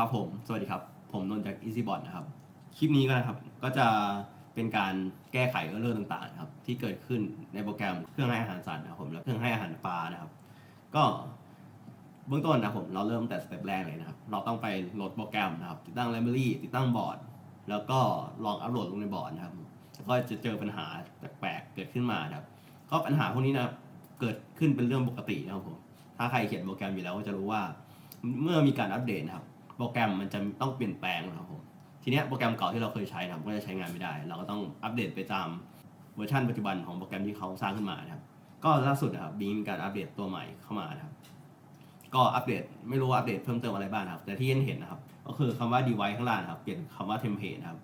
ครับผม สวัสดีครับ ผมนนท์จาก EasyBot นะครับ คลิปนี้ก็นะครับ ก็จะเป็นการแก้ไขเรื่องต่างๆครับ ที่เกิดขึ้นในโปรแกรมเครื่องให้อาหารสัตว์นะครับผม และเครื่องให้อาหารปลานะครับ ก็เบื้องต้นนะครับผม เราเริ่มแต่สเต็ปแรกเลยนะครับ เราต้องไปโหลดโปรแกรมนะครับ ติดตั้งไลบรารีติดตั้งบอร์ด แล้วก็ลองอัปโหลดลงในบอร์ดนะครับแล้วก็จะเจอปัญหาแปลกๆเกิดขึ้นมานะครับ ก็ปัญหาพวกนี้นะเกิดขึ้นเป็นเรื่องปกตินะครับผม ถ้าใครเขียนโปรแกรมอยู่แล้วก็จะรู้ว่า เมื่อมีการอัปเดตนะครับ โปรแกรมมันจะต้องเปลี่ยนแปลงนะครับผมทีเนี้ยโปรแกรมเก่าที่เราเคยใช้นะครับก็จะใช้งานไม่ได้ เราก็ต้องอัปเดตไปตามเวอร์ชันปัจจุบันของโปรแกรมที่เขาสร้างขึ้นมานะครับก็ล่าสุดนะครับมีการอัปเดตตัวใหม่เข้ามานะครับก็อัปเดตไม่รู้ว่าอัปเดตเพิ่มเติมอะไรบ้างครับแต่ที่เห็นเห็นนะครับก็คือคำว่า device ข้างล่างนะครับเปลี่ยนคำว่า template นะครับ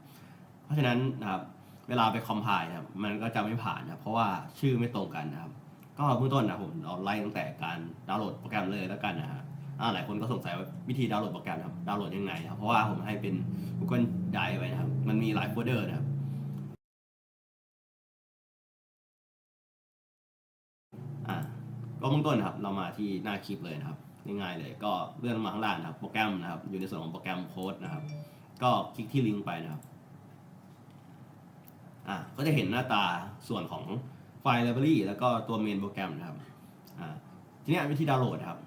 เพราะฉะนั้นนะครับเวลาไปคอมไพล์นะครับมันก็จะไม่ผ่านนะครับเพราะว่าชื่อไม่ตรงกันนะครับ ก็เบื้องต้นนะผมเราไล่ตั้งแต่การดาวน์โหลดโปรแกรมเลยแล้วกันนะฮะอ่า หลายคนก็สงสัยว่าวิธีดาวน์โหลดโปรแกรมนะครับดาวน์โหลดยังไงครับเพราะว่าผมให้เป็น Google Drive ไว้นะครับ มันมีหลายโฟลเดอร์นะครับอ่าก็เบื้องต้นครับเรามาที่หน้าคลิปเลยนะครับง่ายๆเลยก็เลื่อนมาข้างล่างนะครับ โปรแกรมนะครับ อยู่ในส่วนของโปรแกรมโค้ดนะครับ ก็คลิกที่ลิงก์ไปนะครับอ่าก็จะเห็นหน้าตาส่วนของไฟล์ library แล้วก็ตัวเมนโปรแกรมนะครับอ่าทีนี้วิธีดาวน์โหลดนะครับ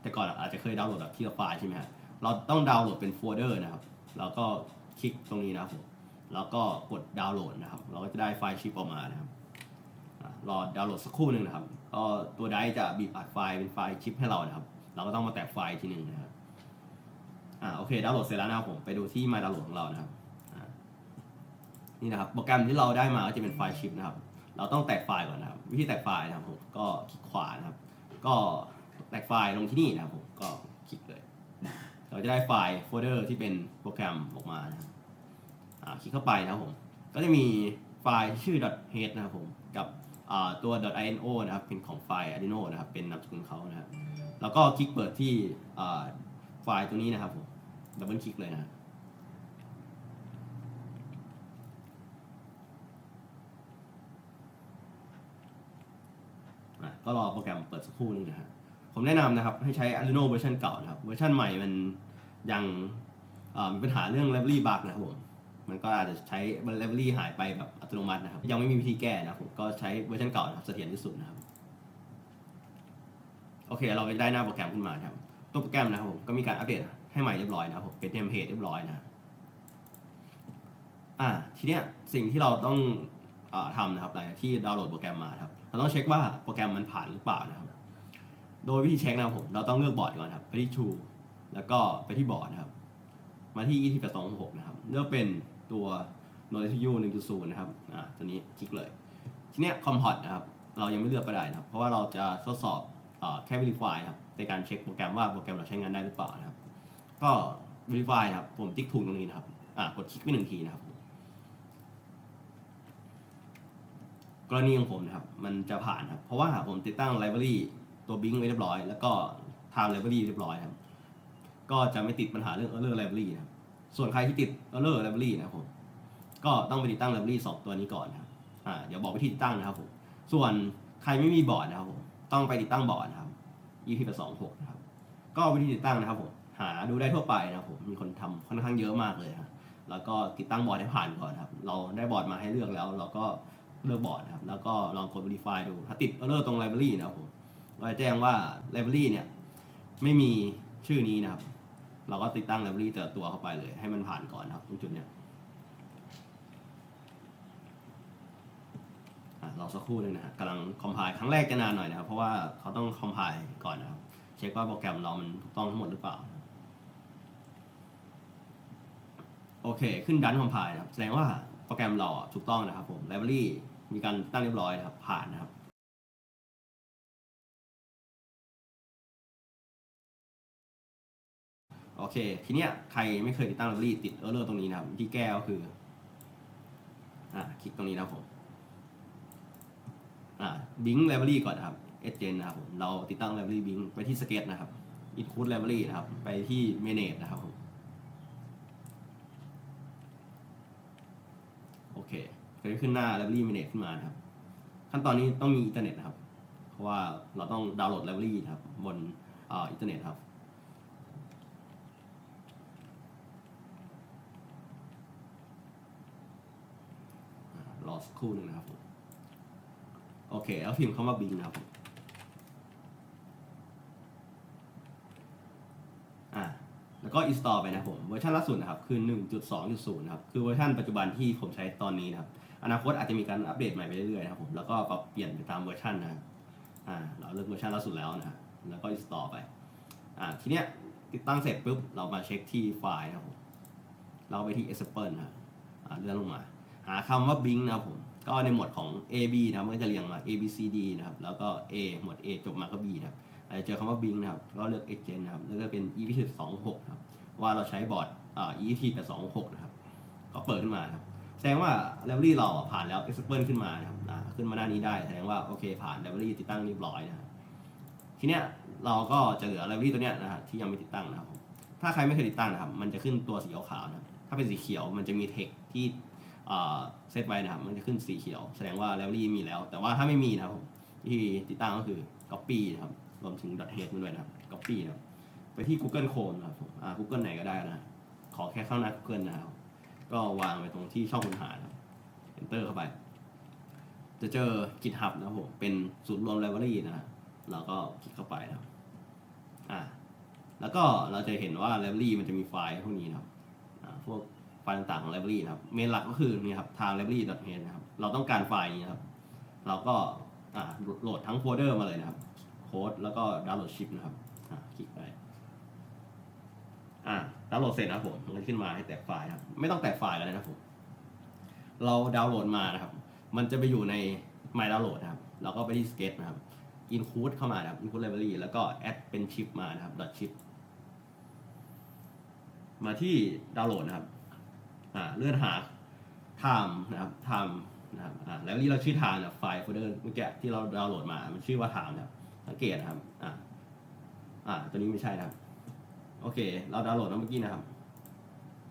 แต่ก่อนอาจจะเคยดาวน์โหลดแบบทีละไฟล์ใช่ไหมฮะเราต้องดาวน์โหลดเป็นโฟลเดอร์นะครับแล้วก็คลิกตรงนี้นะครับผมแล้วก็กดดาวน์โหลดนะครับ เราก็จะได้ไฟล์ชิปออกมานะครับรอดาวน์โหลดสักครู่หนึ่งนะครับก็ตัวไดร์จะบีบอัดไฟล์เป็นไฟล์ชิปให้เรานะครับ เราก็ต้องมาแตะไฟล์ทีหนึ่งนะครับอ่าโอเคดาวน์โหลดเสร็จแล้วนะครับผมไปดูที่ My Download ของเรานะครับนี่นะครับโปรแกรมที่เราได้มาก็จะเป็นไฟล์ชิปนะครับ เราต้องแตกไฟล์ก่อนนะครับ วิธีแตกไฟล์นะครับผมก็คลิกขวานะครับ ก็ แตกไฟล์ลงที่นี่นะครับผมก็คลิกเลย เราจะได้ไฟล์โฟลเดอร์ที่เป็นโปรแกรมออกมานะครับอ่าคลิกเข้าไปนะครับผม ก็จะมีไฟล์ชื่อ .head นะครับผม กับตัว .ino นะครับ เป็นของไฟล์ Arduino นะครับ เป็นนามสกุลเขานะครับ แล้วก็คลิกเปิดที่ไฟล์ตัวนี้นะครับผม ดับเบิลคลิกเลยนะครับอะก็รอโปรแกรมเปิดสักครู่นึงนะฮะ ผมแนะนำนะครับให้ใช้ Arduino เวอร์ชันเก่านะครับเวอร์ชันใหม่มันยังมีปัญหาเรื่อง library bug นะครับผมมันก็อาจจะใช้ library หายไปแบบอัตโนมัตินะครับ ยังไม่มีวิธีแก้นะผมก็ใช้เวอร์ชันเก่านะครับเสถียรที่สุดนะครับโอเค เราได้หน้าโปรแกรมขึ้นมาครับตัวโปรแกรมนะครับผมก็มีการอัปเดตให้ใหม่เรียบร้อยนะครับผมเป็นเทมเพลตเรียบร้อยนะอ่าทีเนี้ยสิ่งที่เราต้องอทำนะครับหลังจากที่ดาวน์โหลดโปรแกรมมาครับเราต้องเช็คว่าโปรแกรมมันผ่านหรือเปล่านะครับ โดยวิธีเช็คนะครับผม เราต้องเลือกบอร์ดก่อนครับ ไปที่ True แล้วก็ไปที่บอร์ดนะครับ มาที่ e t 8 2 6นะครับ เลือกเป็นตัว Notice U 1.0 นะครับ อ่า ตัวนี้คลิกเลย ทีเนี้ย Comport นะครับ เรายังไม่เลือกก็ได้นะครับ เพราะว่าเราจะทดสอบอ่าแค่ Verify ครับ ในการเช็คโปรแกรมว่าโปรแกรมเราใช้งานได้หรือเปล่านะครับ ก็ Verify ครับ ผมติ๊กถูกตรงนี้นะครับ อ่า กดคลิกไปหนึ่งทีนะครับกรณีของผมนะครับ มันจะผ่านครับ เพราะว่าผมติดตั้ง library ตัว Bing ไว้เรียบร้อย แล้วก็ time library เรียบร้อยครับ ก็จะไม่ติดปัญหาเรื่อง error library นะครับ ส่วนใครที่ติด error library นะครับผม ก็ต้องไปติดตั้ง library สองตัวนี้ก่อนครับ อ่า เดี๋ยวบอกวิธีติดตั้งนะครับผม ส่วนใครไม่มีบอร์ดนะครับผม ต้องไปติดตั้งบอร์ดนะครับ EP 8 2 6นะครับ ก็วิธีติดตั้งนะครับผม หาดูได้ทั่วไปนะครับผม มีคนทำค่อนข้างเยอะมากเลยครับแล้วก็ติดตั้งบอร์ดให้ผ่านก่อนครับ เราได้บอร์ดมาให้เลือกแล้ว เราก็เลือกบอร์ดครับ แล้วก็ลองกด verify ดู ถ้าติด error ตรง library นะครับผม เราจะแจ้งว่า library เนี่ย ไม่มีชื่อนี้นะครับ เราก็ติดตั้ง library แต่ตัวเข้าไปเลย ให้มันผ่านก่อนนะครับตรงจุดเนี้ยรอสักครู่หนึงนะฮะกำลังคอมไพล์ครั้งแรกจะนานหน่อยนะครับ เพราะว่าเขาต้องคอมไพล์ก่อนนะครับ เช็คว่าโปรแกรมเรามันถูกต้องทั้งหมดหรือเปล่า โอเค ขึ้นดันคอมไพล์นะครับ แสดงว่าโปรแกรมเราอะถูกต้องนะครับผม library มีการตั้งเรียบร้อยนะครับ ผ่านนะครับ โอเค ทีเนี้ยใครไม่เคยติดตั้ง library ติด error ตรงนี้นะครับวิธีแก้ก็คือ อ่าคลิกตรงนี้นะครับผม อ่า Bing library ก่อนนะครับ Edgen นะครับผมเราติดตั้ง library Bing ไปที่ Sketch นะครับ include library นะครับ ไปที่ manage นะครับผมโอเคก็จะขึ้นหน้า library manage ขึ้นมานะครับ ขั้นตอนนี้ต้องมีอินเทอร์เน็ตนะครับ เพราะว่าเราต้องดาวน์โหลด library นะครับบนอ่าอินเทอร์เน็ตครับ สักครู่หนึ่งนะครับผมโอเคแล้วพิมพ์คำว่า Bing นะครับผมอ่าแล้วก็ install ไปนะผมเวอร์ชันล่าสุดนะครับคือ 1.2.0 นะครับ คือเวอร์ชันปัจจุบันที่ผมใช้ตอนนี้นะครับ อนาคตอาจจะมีการอัปเดตใหม่ไปเรื่อยๆนะครับผมแล้วก็ปรับเปลี่ยนไปตามเวอร์ชันนะครับอ่าเราเลือกเวอร์ชันล่าสุดแล้วนะครับแล้วก็ install ไปอ่าทีเนี้ยติดตั้งเสร็จปุ๊บเรามาเช็คที่ไฟล์นะครับผมเราไปที่ Example นะครับอ่าเลื่อนลงมา หาคำว่า Bing นะครับผมก็ในหมวดของ A B นะครับมันก็จะเรียงมา A B C D นะครับแล้วก็ A หมวด A จบมาก็ B นะครับอาจจะเจอคำว่า Bing นะครับก็เลือก Agent นะครับแล้วก็เป็น EP 26นะครับว่าเราใช้บอร์ดอ่า EP 826นะครับก็เปิดขึ้นมาครับแสดงว่า library เราผ่านแล้ว Example ขึ้นมานะครับอ่าขึ้นมาหน้านี้ได้แสดงว่าโอเคผ่าน library ติดตั้งเรียบร้อยนะครับทีเนี้ยเราก็จะเหลือ library ตัวเนี้ยนะครับที่ยังไม่ติดตั้งนะครับถ้าใครไม่เคยติดตั้งนะครับมันจะขึ้นตัวสีขาวๆนะถ้าเป็นสีเขียวมันจะมี text ที่ เซตไว้นะครับมันจะขึ้นสีเขียว แสดงว่า library มีแล้ว แต่ว่าถ้าไม่มีนะครับที่ติดตั้งก็คือ copy นะครับรวมถึง .head มันด้วยนะครับ copy นะครับไปที่ Google Chrome นะครับอ่า Google ไหนก็ได้นะขอแค่เข้าหน้า Google นะครับก็วางไว้ตรงที่ช่องค้นหานะครับ enter เข้าไป จะเจอ GitHub นะครับผมเป็นศูนย์รวม library นะเราก็คลิกเข้าไปนะครับอ่าแล้วก็เราจะเห็นว่า library มันจะมีไฟล์พวกนี้นะครับอ่าพวก ไฟล์ต่างๆของ library นะครับ เมนหลักก็คือนี่ครับทาง library.h นะครับ เราต้องการไฟล์นี้นครับ เราก็โหลดทั้งโฟลเดอร์มาเลยนะครับ โค้ดแล้วก็ดาวน์โหลดชิปนะครับคลิกไปอ่าดาวน์โหลดเสร็จนะครับผมมันก็ขึ้นมาให้แตกไฟล์ครับ ไม่ต้องแตกไฟล์ก็ได้นะครับผม เราดาวน์โหลดมานะครับ มันจะไปอยู่ใน My Download นะครับ เราก็ไปที่ Sketch นะครับ include เข้ามานะครับ include library แล้วก็ add เป็น chip มานะครับ chip มาที่ดาวน์โหลดนะครับ อ่าเลื่อนหา time นะครับ time นะครับอ่าแล้วนี่เราชื่อ time นะไฟล์โฟลเดอร์เมื่อกี้ที่เราดาวน์โหลดมา มันชื่อว่า time นะครับสังเกตนะครับอ่าอ่าตัวนี้ไม่ใช่นะครับ โอเค เราดาวน์โหลดมาเมื่อกี้นะครับ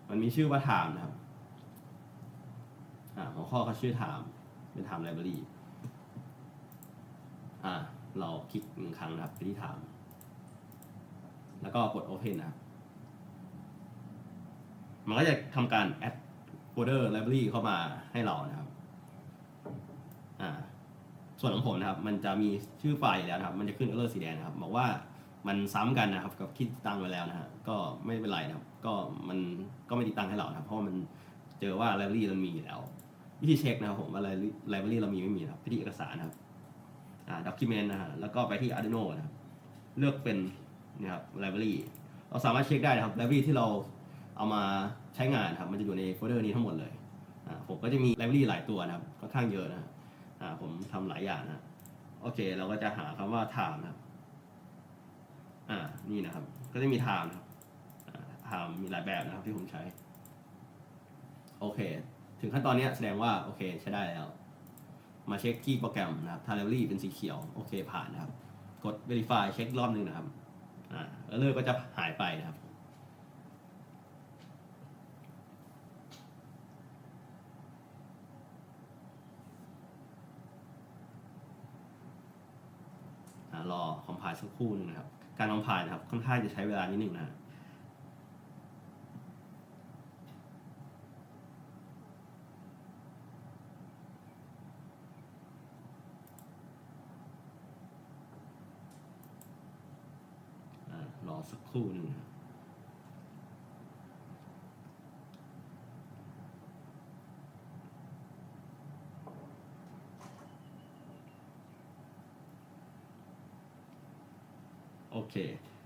มันมีชื่อว่า time นะครับอ่าหัวข้อเขาชื่อ time เป็น time library อ่าเราคลิกหนึ่งครั้งนะครับไปที่ time แล้วก็กด open นะครับ มันก็จะทำการ add folder library เข้ามาให้เรานะครับอ่าส่วนของผมนะครับ มันจะมีชื่อไฟล์อยู่แล้วนะครับ มันจะขึ้น error สีแดงนะครับบอกว่ามันซ้ำกันนะครับกับที่ติดตั้งไว้แล้วนะฮะก็ไม่เป็นไรนะครับ ก็มันก็ไม่ติดตั้งให้เราครับเพราะมันเจอว่า library มันมีอยู่แล้ว วิธีเช็คนะครับผมว่า library เรามีไม่มีครับไปที่เอกสารนะครับอ่า document นะฮะแล้วก็ไปที่ Arduino นะครับเลือกเป็นนี่ครับ library เราสามารถเช็คได้นะครับ library ที่เรา เอามาใช้งานครับ มันจะอยู่ในโฟลเดอร์นี้ทั้งหมดเลยอ่าผมก็จะมี library หลายตัวนะครับค่อนข้างเยอะนะฮะอ่าผมทำหลายอย่างนะโอเค เราก็จะหาคำว่า time นะครับอ่านี่นะครับ ก็จะมี time นะครับอ่า time มีหลายแบบนะครับที่ผมใช้ โอเค ถึงขั้นตอนนี้แสดงว่า โอเค ใช้ได้แล้ว มาเช็คที่โปรแกรมนะครับ t a l e r y เป็นสีเขียว โอเคผ่านนะครับ กด verify เช็ครอบหนึ่งนะครับอ่าแล้วเลอก็จะหายไปนะครับ รอคอมไพล์สักครู่หนึงนะครับ การคอมไพล์นะครับค่อนข้างจะใช้เวลานิดหนึ่งนะรอสักครู่หนึ่งนะครับ เค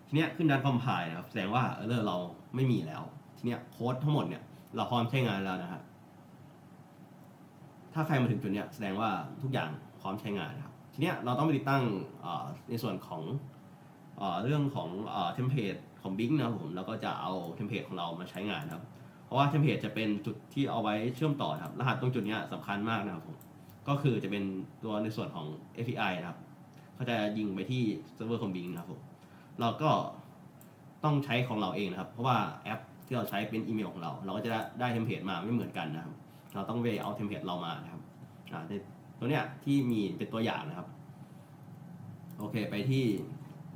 ทีเนี้ยขึ้นดันคอมไพล์นะครับ แสดงว่าเออเราไม่มีแล้วทีเนี้ยโค้ดทั้งหมดเนี่ยเราพร้อมใช้งานแล้วนะครับถ้าใครมาถึงจุดเนี้ยแสดงว่าทุกอย่างพร้อมใช้งานนะครับ ทีเนี้ยเราต้องไปติดตั้งในส่วนของเรื่องของเทมเพลตของ Bing นะครับผมแล้วก็จะเอาเทมเพลตของเรามาใช้งานครับ เพราะว่าเทมเพลตจะเป็นจุดที่เอาไว้เชื่อมต่อครับ รหัสตรงจุดนี้สำคัญมากนะครับผมก็คือจะเป็นตัวในส่วนของ API นะครับเขาจะยิงไปที่เซิร์ฟเวอร์ของ Bing นะครับผม เราก็ต้องใช้ของเราเองนะครับ เพราะว่าแอปที่เราใช้เป็นอีเมลของเรา เราก็จะได้เทมเพลตมาไม่เหมือนกันนะครับ เราต้องไปเอาเทมเพลตเรามานะครับในตัวเนี้ยที่มีเป็นตัวอย่างนะครับ โอเคไปที่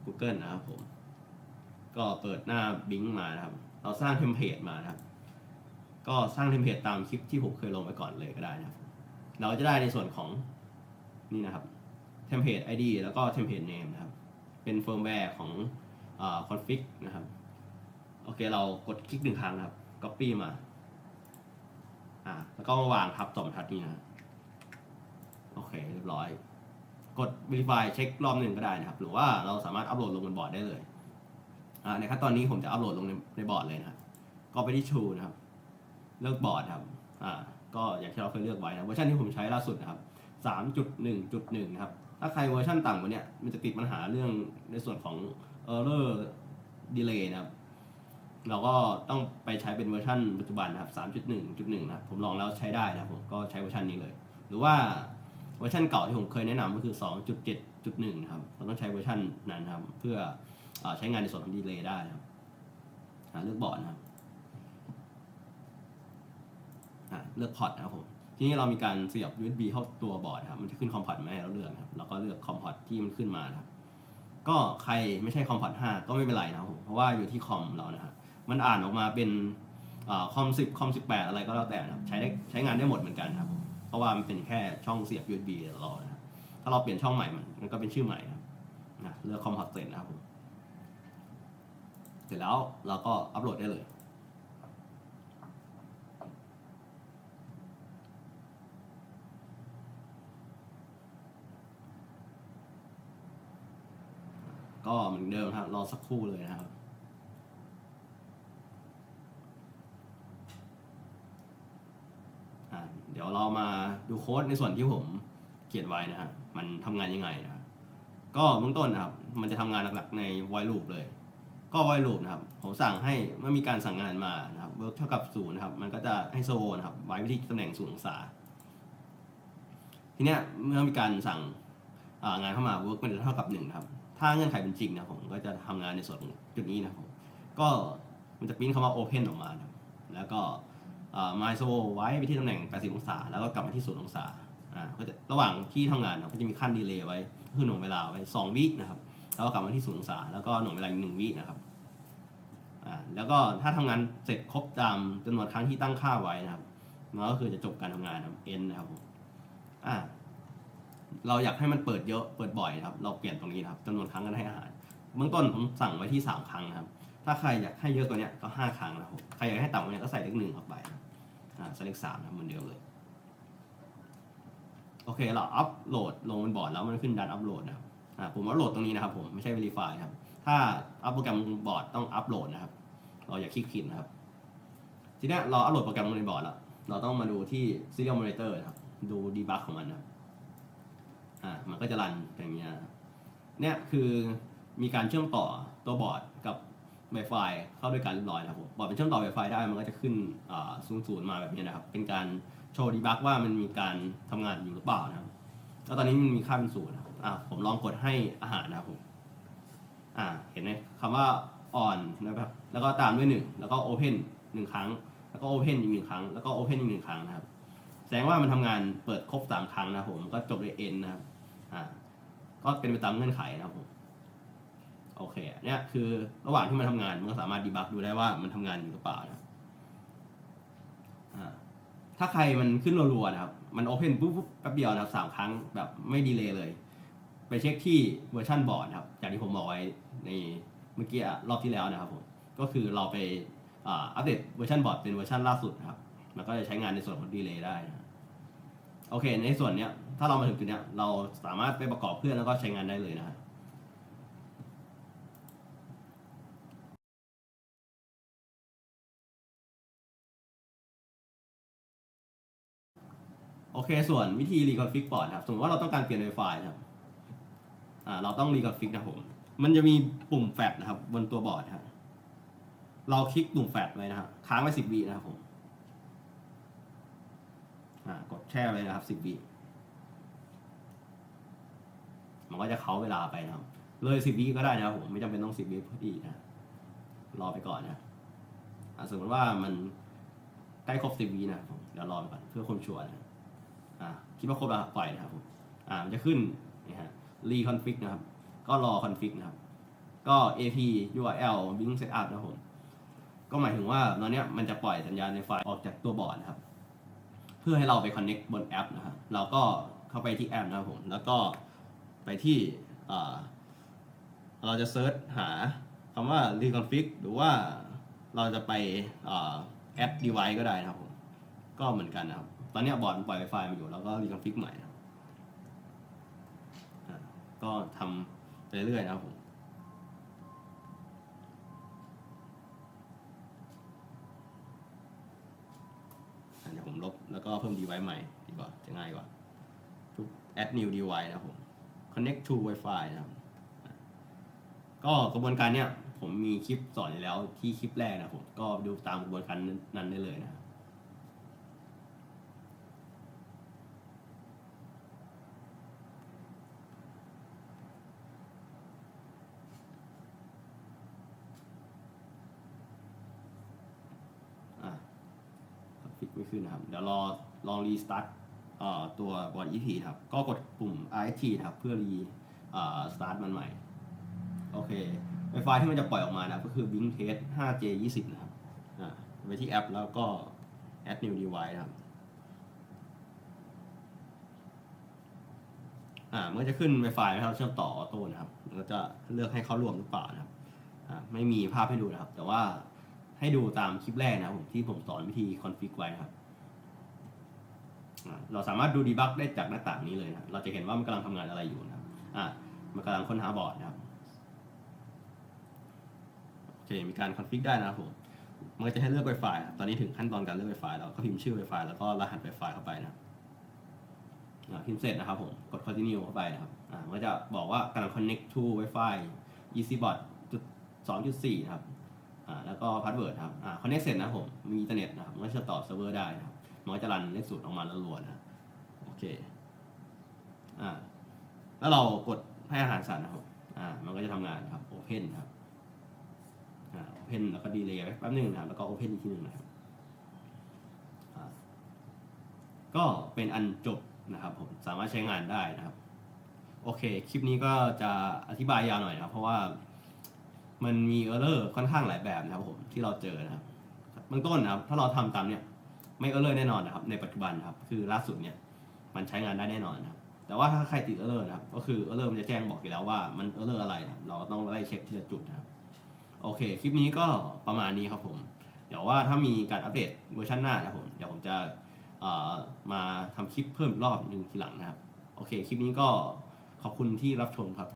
Google นะครับผม ก็เปิดหน้า Bing มานะครับ เราสร้างเทมเพลตมานะครับ ก็สร้างเทมเพลตตามคลิปที่ผมเคยลงไปก่อนเลยก็ได้นะครับ เราจะได้ในส่วนของนี่นะครับ template ID แล้วก็ template name นะครับ เป็นเฟิร์มแวร์ของคอ่า config นะครับ โอเคเรากดคลิกหนึ่งครั้งนะครับ copy มาอ่าแล้วก็มาวางทับสองทัดนี้นะโอเคเรียบร้อย กด verify เช็ครอบหนึ่งก็ได้นะครับ หรือว่าเราสามารถอัปโหลดลงบนบอร์ดได้เลยอ่าในขั้นตอนนี้ผมจะอัปโหลดลงในในบอร์ดเลยนะครับก็ไปที่ True นะครับ เลือกบอร์ดครับอ่าก็อย่างที่เราเคยเลือกไว้นะเวอร์ชันที่ผมใช้ล่าสุดนะครับ3.1.1นะครับ ถ้าใครเวอร์ชันต่ำกว่าเนี้ยมันจะติดปัญหาเรื่องในส่วนของ error delay นะครับ เราก็ต้องไปใช้เป็นเวอร์ชันปัจจุบันนะครับ 3.1.1 นะครับผมลองแล้วใช้ได้นะผมก็ใช้เวอร์ชันนี้เลย หรือว่าเวอร์ชันเก่าที่ผมเคยแนะนำก็คือ 2.7.1 นะครับเราต้องใช้เวอร์ชันนั้นนะครับ เพื่ออใช้งานในส่วนของ delay ได้นะครับอ่าเลือกบอร์ดนะครับเลือกพอร์ตนะครับผม ทีนี้เรามีการเสียบ USB เข้าตัวบอร์ดครับมันจะขึ้นคอมพอร์ตมาให้เราเลือกครับแล้วก็เลือกคอมพอร์ตที่มันขึ้นมาครับก็ใครไม่ใช่คอมพอร์ต5ก็ไม่เป็นไรนะครับผมเพราะว่าอยู่ที่คอมเรานะครับมันอ่านออกมาเป็นคอม10คอม18 อะไรก็แล้วแต่นะครับใช้ได้ใช้งานได้หมดเหมือนกันครับเพราะว่ามันเป็นแค่ช่องเสียบ USB เรานะครับถ้าเราเปลี่ยนช่องใหม่มันมันก็เป็นชื่อใหม่นะครับนะเลือกคอมพอร์ตเสร็จนะครับผมเสร็จแล้วเราก็อัปโหลดได้เลย ก็เหมือนเดิมครับรอสักครู่เลยนะครับเดี๋ยวเรามาดูโค้ดในส่วนที่ผมเขียนไว้นะครับมันทำงานยังไงนะครับก็เบื้องต้นนะครับ มันจะทำงานหลักๆใน while loop เลย ก็ while loop นะครับ ผมสั่งให้เมื่อมีการสั่งงานมานะครับ work เท่ากับศูนย์นะครับ มันก็จะให้โซนะครับไว้วิธีตำแหน่งศูนย์องศา ทีเนี้ยเมื่อมีการสั่งงานเข้ามา work มันจะเท่ากับหนึ่งนะครับ ถ้าเงื่อนไขเป็นจริงนะผมก็จะทำงานในส่วนจุดนี้นะผมก็มันจะปิ้นคำว่า open ออกมานะแล้วก็อ่า my so ไว้ไปที่ตำแหน่ง 80 องศา แล้วก็กลับมาที่ 0 องศาอ่าก็จะระหว่างที่ทำงานนะก็จะมีขั้นดีเลย์ไว้คือหน่วงเวลาไว้ 2 วินะครับแล้วก็กลับมาที่ 0 องศา แล้วก็หน่วงเวลาอีก1วินะครับอ่าแล้วก็ถ้าทำงานเสร็จครบตามจำนวนครั้งที่ตั้งค่าไว้นะครับมันก็คือจะจบการทำงานนะครับ end นะครับผมอ่า เราอยากให้มันเปิดเยอะเปิดบ่อยครับ เราเปลี่ยนตรงนี้ครับจำนวนครั้งการให้อาหารเบื้องต้นผมสั่งไว้ที่ 3 ครั้งนะครับ ถ้าใครอยากให้เยอะกว่านี้ก็ 5 ครั้งนะครับใครอยากให้ต่ำกว่านี้ก็ใส่เลขหนึ่งเข้าไปอ่าใส่เลขสามนะครับเหมือนเดิมเลยโอเคเราอัพโหลดลงบนบอร์ดแล้วมันขึ้นดันอัพโหลดนะครับอ่าผมอัพโหลดตรงนี้นะครับผมไม่ใช่ verify ครับ ถ้าอัพโปรแกรมบอร์ดต้องอัพโหลดนะครับ เราอย่าคลิกผิดนะครับ ทีเนี้ยเราอัพโหลดโปรแกรมลงในบอร์ดแล้วเราต้องมาดูที่ serial monitor นะครับดูดีบักของมันนะครับ อ่ามันก็จะรันอย่างเงี้ยเนี่ยคือมีการเชื่อมต่อตัวบอร์ดกับ Wi-Fi เข้าด้วยกันเรียบร้อยนะครับผมบอร์ดเป็นเชื่อมต่อ Wi-Fi ได้มันก็จะขึ้นอ่าศูนย์ศูนย์มาแบบนี้นะครับ เป็นการโชว์ดีบักว่ามันมีการทำงานอยู่หรือเปล่านะครับแล้วตอนนี้มันมีค่าเป็นศูนย์นะครับอ่าผมลองกดให้อาหารนะครับผมอ่าเห็นไหมคำว่า on นนะครับแล้วก็ตามด้วยหนึ่งแล้วก็ open หนึ่งครั้ง แล้วก็ open อีกหนึ่งครั้งแล้วก็ open อีกหนึ่งครั้งนะครับ แสดงว่ามันทำงานเปิดครบสามครั้งนะผมก็จบด้วย n นะครับ อ่าก็เป็นไปตามเงื่อนไขนะครับผมโอเคเนี่ยคือระหว่างที่มันทำงานมันก็สามารถดีบักดูได้ว่ามันทำงานอยู่หรือเปล่านะถ้าใครมันขึ้นรัวๆนะครับ มันโอเพนปุ๊บปุ๊บแป๊บเดียวนะครับสามครั้งแบบไม่ดีเลยเลย ไปเช็คที่เวอร์ชันบอร์ดนะครับจากที่ผมบอกไว้ในเมื่อกี้รอบที่แล้วนะครับผมก็คือเราไปอัปเดตเวอร์ชันบอร์ดเป็นเวอร์ชันล่าสุดนะครับมันก็จะใช้งานในส่วนของดีเลย์ได้นะ โอเค ในส่วนเนี้ย ถ้าเรามาถึงจุดเนี้ย เราสามารถไปประกอบเพื่อนแล้วก็ใช้งานได้เลยนะครับโอเค ส่วนวิธี reconfig ปอร์ตครับ สมมติว่าเราต้องการเปลี่ยน Wi-Fi นะครับ อ่า เราต้อง reconfig นะผม มันจะมีปุ่มแฟลชนะครับ บนตัวบอร์ดครับเราคลิกปุ่มแฟลชไว้นะครับ ค้างไว้10วินะครับผม กดแช่ไว้นะครับ10วิมันก็จะเคาเวลาไปนะครับ เลย10วิก็ได้นะครับผมไม่จำเป็นต้อง10วิพอดีนะรอไปก่อนนะสมมติว่ามันใกล้ครบ10วินะผมเดี๋ยวรอไปก่อนเพื่อความชัวร์นะอ่าคิดว่าครบแล้วปล่อยนะครับผมอ่ามันจะขึ้นนี่ฮะ reconfig นะครับ ก็รอ config นะครับ ก็ ap url bing setup นะครับผมก็หมายถึงว่าตอนนี้มันจะปล่อยสัญญาณในไฟล์ออกจากตัวบอร์ดนะครับ พื่อให้เราไป connect บนแอปนะครับเราก็เข้าไปที่แอปนะครับผม แล้วก็ไปที่เราจะเซิร์ชหาคำว่า reconfig หรือว่าเราจะไปอ่า add device ก็ได้นะครับผม ก็เหมือนกันนะครับ ตอนนี้บอร์ดปล่อยไฟล์มาอยู่ แล้วก็ reconfig ใหม่นะครับก็ทำไปเรื่อยๆนะครับผม อะเดี๋ยวผมลบ แล้วก็เพิ่ม device ใหม่ดีกว่าจะง่ายกว่าทุก add new device นะครับผม connect to Wi-Fi นะครับอะก็กระบวนการเนี้ยผมมีคลิปสอนอยู่แล้วที่คลิปแรกนะผม ก็ดูตามกระบวนการนั้นได้เลยนะครับ อะฟิกไม่ขึ้ นะครับ เดี๋ยวรอลองรีสตาร์ทตัวบอร์ด EP ครับ ก็กดปุ่ม RST ครับเพื่อรีสตาร์ทมันใหม่ โอเคไฟล์ที่มันจะปล่อยออกมานะครับก็คือ Bing Test 5J 20นะครับไปที่แอปแล้วก็ add new device ครับอ่ามันก็จะขึ้น Wi-Fi ให้เราเชื่อมต่อออโต้นะครับแล้วก็จะเลือกให้เข้าร่วมหรือเปล่านะครับอ่าไม่มีภาพให้ดูนะครับ แต่ว่าให้ดูตามคลิปแรกนะครับผมที่ผมสอนวิธีคอนฟิกไว้นะครับ เราสามารถดูดีบักได้จากหน้าต่างนี้เลยนะเราจะเห็นว่ามันกำลังทำงานอะไรอยู่นะครับอ่ามันกำลังค้นหาบอร์ดนะครับโอเคมีการคอนฟิกได้นะครับผมมันก็จะให้เลือก Wi-Fi ตอนนี้ถึงขั้นตอนการเลือก Wi-Fi แล้วก็พิมพ์ชื่อ Wi-Fi แล้วก็รหัส Wi-Fi เข้าไปนะอ่าพิมพ์เสร็จนะครับผม กด continue เข้าไปนะครับอ่ามันจะบอกว่ากำลัง connect to Wi-Fi easybot 2.4 นะครับอ่าแล้วก็ password ครับอ่า connect เสร็จนะผม มีอินเทอร์เน็ตนะครับมันก็จะต่อเซิร์ฟเวอร์ได้นะครับ มันก็จะรันเลขสูตรออกมาแล้วล้วนนะโอเคอ่าแล้วเรากดให้อาหารสัตว์นะครับอ่ามันก็จะทำงานครับ open นครับอ่า open แล้วก็ delay ไว้แป๊บหนึงนะครับแล้วก็ open อีกทีหนึ่งนะครับอ่าก็เป็นอันจบนะครับผมสามารถใช้งานได้นะครับ โอเค คลิปนี้ก็จะอธิบายยาวหน่อยนะครับ เพราะว่ามันมีเออร์เลอร์ค่อนข้างหลายแบบนะครับผมที่เราเจอนะครับเบื้องต้นนะครับ ถ้าเราทำตามเนี่ย ไม่เออเลอร์แน่นอนนะครับ ในปัจจุบันครับ คือล่าสุดเนี่ยมันใช้งานได้แน่นอนนะครับ แต่ว่าถ้าใครติดเออเลอร์นะครับ ก็คือเออเลอร์มันจะแจ้งบอกอยู่แล้วว่ามันเออเลอร์อะไรนะครับเราก็ต้องไล่เช็คทีละจุดนะครับ โอเค คลิปนี้ก็ประมาณนี้ครับผม เดี๋ยวว่าถ้ามีการอัปเดตเวอร์ชันหน้านะผม เดี๋ยวผมจะเอ่อมาทำคลิปเพิ่มรอบหนึ่งทีหลังนะครับ โอเค คลิปนี้ก็ขอบคุณที่รับชมครับ